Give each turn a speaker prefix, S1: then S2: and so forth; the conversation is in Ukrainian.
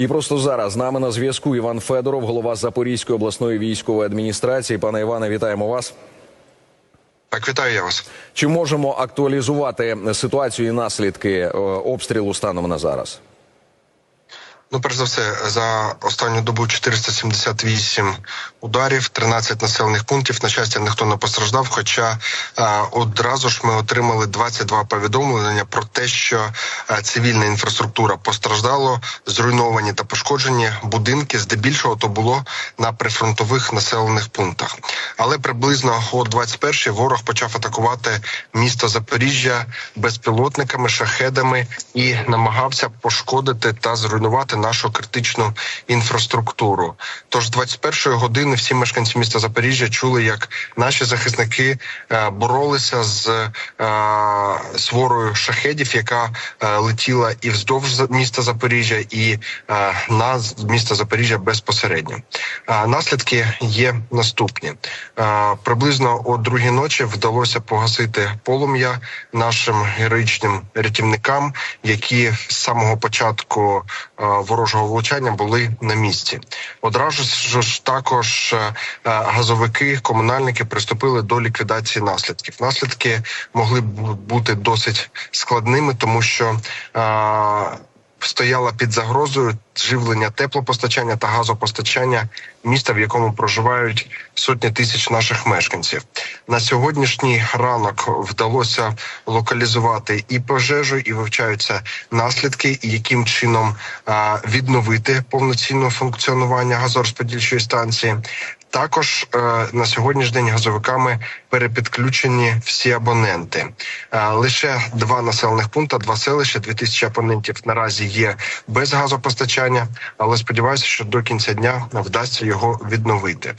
S1: І просто зараз з нами на зв'язку Іван Федоров, голова Запорізької обласної військової адміністрації. Пане Іване, вітаємо вас.
S2: Так, вітаю я вас.
S1: Чи можемо актуалізувати ситуацію і наслідки е, обстрілу станом на зараз?
S2: Ну, перш за все, за останню добу 478 ударів, 13 населених пунктів. На щастя, ніхто не постраждав. Хоча е, одразу ж ми отримали 22 повідомлення про те, що е, цивільна інфраструктура постраждало, зруйновані та пошкоджені будинки. Здебільшого то було на прифронтових населених пунктах. Але приблизно о 21-й ворог почав атакувати місто Запоріжжя безпілотниками, шахедами і намагався пошкодити та зруйнувати нашу критичну інфраструктуру. Тож 21-ї години всі мешканці міста Запоріжжя чули, як наші захисники е, боролися з е, сворою шахедів, яка е, летіла і вздовж міста Запоріжжя, і на міста Запоріжжя безпосередньо. Наслідки є наступні: приблизно о другій ночі вдалося погасити полум'я нашим героїчним рятівникам, які з самого початку е, ворожого влучання були на місці. Одразу ж також е, е, газовики, комунальники приступили до ліквідації наслідків. Наслідки могли бути досить складними, тому що е, стояла під загрозою живлення теплопостачання та газопостачання міста, в якому проживають сотні тисяч наших мешканців. На сьогоднішній ранок вдалося локалізувати і пожежу, і вивчаються наслідки, і яким чином відновити повноцінне функціонування газорозподільчої станції. Також е, на сьогоднішній день газовиками перепідключені всі абоненти. Е, лише два населених пункти, два селища, 2000 абонентів наразі є без газопостачання, але сподіваюся, що до кінця дня вдасться його відновити.